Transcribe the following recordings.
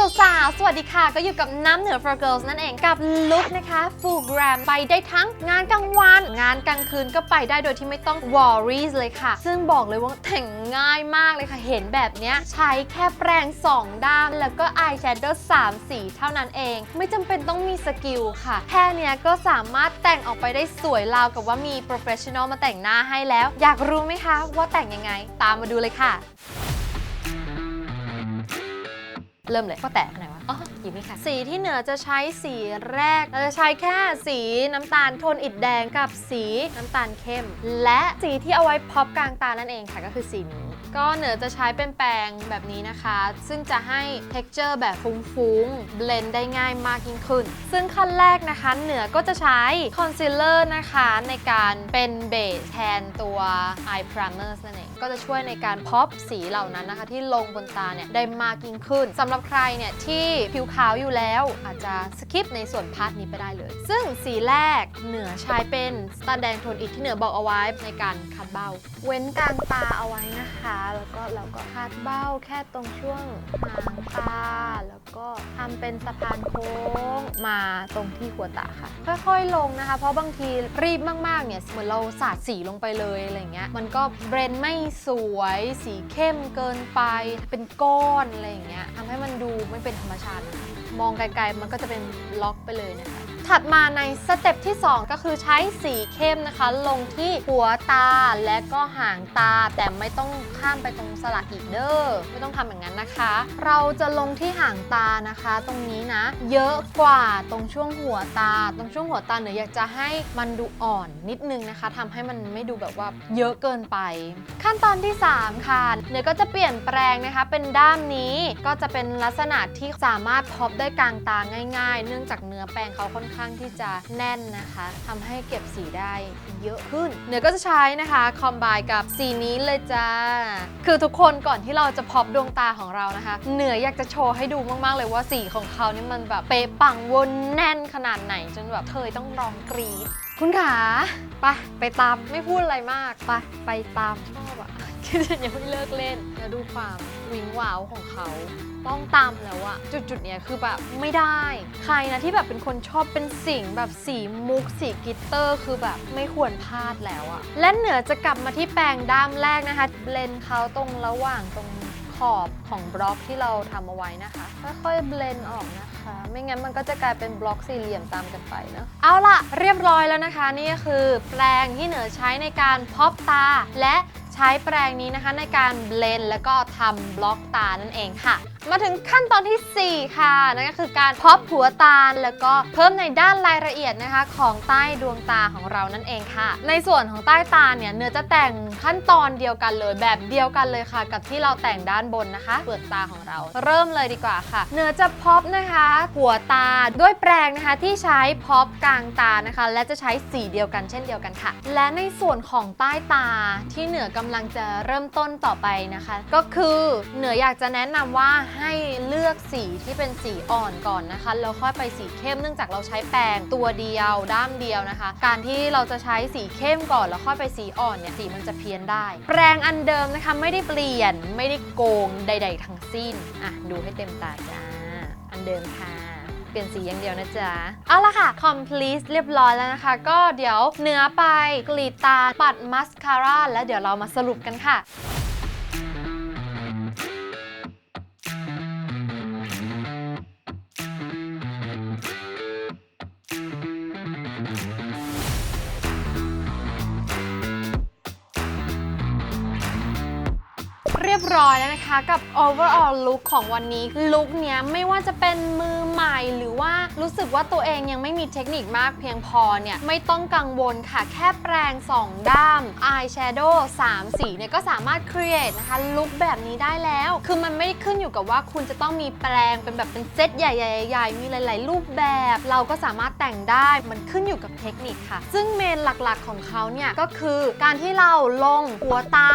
สาวๆสวัสดีค่ะ ก็อยู่กับน้ำเหนือ for girls นั่นเองกับลุคนะคะ full gram ไปได้ทั้งงานกลางวัน งานกลางคืนก็ไปได้โดยที่ไม่ต้อง worries เลยค่ะ ซึ่งบอกเลยว่าแต่งง่ายมากเลยค่ะ เห็นแบบเนี้ยใช้แค่แปรง 2 ด้านแล้วก็ eyeshadow 3สีเท่านั้นเอง ไม่จำเป็นต้องมีสกิลค่ะ แค่เนี้ยก็สามารถแต่งออกไปได้สวยราวกับว่ามี professional มาแต่งหน้าให้แล้ว อยากรู้ไหมคะว่าแต่งยังไง ตามมาดูเลยค่ะ เริ่มเลยก็แตะอันไหนวะอ๋อหยิบนี่ค่ะ สีที่เหนือจะใช้สีแรกเราจะใช้แค่สีน้ำตาลโทนอิฐแดงกับสีน้ำตาลเข้ม และสีที่เอาไว้พับกลางตานั่นเองค่ะก็คือสีนี้ ก็เหนือจะใช้เป็นแปรงแบบนี้นะคะ ซึ่งจะให้ texture แบบฟุ้งๆ เบลนได้ง่ายมากยิ่งขึ้น ซึ่งขั้นแรกนะคะเหนือก็จะใช้ concealer นะคะในการเป็นเบสแทนตัว eye primer นั่นเอง ก็จะช่วยในการพอปสีเหล่านั้นนะคะ ที่ลงบนตาเนี่ยได้มากยิ่งขึ้นสำหรับใครเนี่ยที่ผิวขาวอยู่แล้ว อาจจะสคิปในส่วนพาร์ทนี้ไปได้เลย ซึ่งสีแรกเหนือใช้เป็นสตาร์แดงโทนอิฐที่เหนือบอกเอาไว้ในการคัดเบ้า เว้นกลางตาเอาไว้นะคะแล้วก็เราก็คาดเบ้าแค่ตรงช่วงหางตา แล้วก็ทำเป็นสะพานโค้งมาตรงที่หัวตาค่ะ ค่อยๆลงนะคะ เพราะบางทีรีบมากๆเนี่ยเหมือนเราสาดสีลงไปเลยอะไรเงี้ย มันก็เบรนไม่สวยสีเข้มเกินไป เป็นก้อนอะไรอย่างเงี้ยทำให้มันดูไม่เป็นธรรมชาติ มองไกลๆมันก็จะเป็นล็อกไปเลยนะคะ ถัดมาในสเต็ปที่ 2 ก็คือใช้สีเข้มนะคะ ลงที่หัวตาและก็หางตา แต่ไม่ต้องข้ามไปตรงสลักอีกเด้อไม่ต้องทำอย่างนั้นนะคะ เราจะลงที่หางตานะคะ ตรงนี้นะ เยอะกว่าตรงช่วงหัวตา ตรงช่วงหัวตาเนี่ยอยากจะให้มันดูอ่อนนิดนึงนะคะทำให้มันไม่ดูแบบว่าเยอะเกินไป ขั้นตอนที่ 3 ค่ะเนยก็จะเปลี่ยนแปลงนะคะ เป็นด้ามนี้ก็จะเป็นลักษณะที่สามารถพบได้กลางตาง่าย ๆ เนื่องจากเนื้อแปรงเขาค่อนข้างข้างที่จะแน่นนะคะทำให้เก็บสีได้เยอะขึ้น เนยก็จะใช้นะคะคอมไบกับสีนี้เลยจ้า คือทุกคนก่อนที่เราจะพอบดวงตาของเรานะคะ เหนืออยากจะโชว์ให้ดูมากๆเลยว่าสีของเขานี่มันแบบเป๊ะปังวนแน่นขนาดไหนจนแบบเธอต้องร้องกรี๊ดคุณขาไปไปตามไม่พูดอะไรมาก ไปไปตามชอบอะ คือฉันยังไม่เลิกเล่นแล้วดูความวิงว้าวของเขา ต้องตามแล้วอะจุดจุดๆเนี้ยคือแบบไม่ได้ ใครนะที่แบบเป็นคนชอบเป็นสิ่งแบบสีมุกสีกลิตเตอร์ คือแบบไม่ควรพลาดแล้วอะและเหนือจะกลับมาที่แปรงด้ามแรกนะคะเบลนเขาตรงระหว่างตรงขอบของบล็อกที่เราทำเอาไว้นะคะค่อยๆเบลนออกนะคะไม่งั้นมันก็จะกลายเป็นบล็อกสี่เหลี่ยมตามกันไปเนอะเอาล่ะ เรียบร้อยแล้วนะคะ นี่ก็คือแปรงที่เหนือใช้ในการพอบตา และ ช้แปรงนี้นะคะในการเบลนแล้วก็ทำบล็อกตานั่นเองค่ะมาถึงขั้นตอนทีสี่ 4 ค่ะ นั่นก็คือการพับหัวตาแล้วก็เพิ่มในด้านรายละเอียดนะคะ ของใต้ดวงตาของเรานั่นเองค่ะ ในส่วนของใต้ตาเนี่ยเนื้อจะแต่งขั้นตอนเดียวกันเลยแบบเดียวกันเลยค่ะ กับที่เราแต่งด้านบนนะคะเปลือกตาของเรา เริ่มเลยดีกว่าค่ะ เนื้อจะพับนะคะ หัวตาด้วยแปรงนะคะที่ใช้พับกลางตานะคะ และจะใช้สีเดียวกันเช่นเดียวกันค่ะ และในส่วนของใต้ตาที่เหนือกำลังจะเริ่มต้นต่อไปนะคะ ก็คือเหนืออยากจะแนะนำว่าให้เลือกสีที่เป็นสีอ่อนก่อนนะคะแล้วค่อยไปสีเข้มเนื่องจากเราใช้แปรงตัวเดียวด้ามเดียวนะคะ การที่เราจะใช้สีเข้มก่อนแล้วค่อยไปสีอ่อนเนี่ยสีมันจะเพี้ยนได้ แปรงอันเดิมนะคะไม่ได้เปลี่ยนไม่ได้โกงใด ๆ ทั้งสิ้นอะดูให้เต็มตาจ้าอันเดิมค่ะเปลี่ยนสีอย่างเดียวนะจ๊ะ เอาละค่ะ complete เรียบร้อยแล้วนะคะ ก็เดี๋ยวเนื้อไปกรีดตา ปัดมัสคาร่า แล้วเดี๋ยวเรามาสรุปกันค่ะ รียบร้อยแล้วนะคะ กับ overall look ของวันนี้ลุคเนี้ยไม่ว่าจะเป็นมือ รู้สึกว่าตัวเองยังไม่มีเทคนิคมากเพียงพอเนี่ย ไม่ต้องกังวลค่ะ แค่แปรง2 ด้าม eye shadow 3 สีเนี่ย ก็สามารถ create นะคะลุคแบบนี้ได้แล้ว คือมันไม่ได้ขึ้นอยู่กับว่าคุณจะต้องมีแปรงเป็นแบบเป็นเซตใหญ่ๆๆมีหลาย ๆ รูปแบบ เราก็สามารถแต่งได้มันขึ้นอยู่กับเทคนิคค่ะ ซึ่งเมนหลักๆของเขาเนี่ยก็คือการที่เราลงหัวตา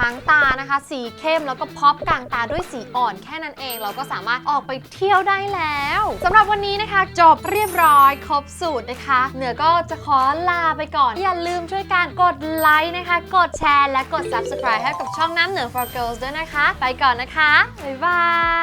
หางตานะคะ สีเข้มแล้วก็พ็อปกลางตาด้วยสีอ่อนแค่นั้นเอง เราก็สามารถออกไปเที่ยวได้แล้วสำหรับวันนี้นะคะจบเรียบร้อยครบสูตรนะคะ เหนือก็จะขอลาไปก่อน อย่าลืมช่วยกันกดไลค์นะคะ กดแชร์และกด subscribe ให้กับช่องน้ำเหนือ for girls ด้วยนะคะ ไปก่อนนะคะ บ๊ายบาย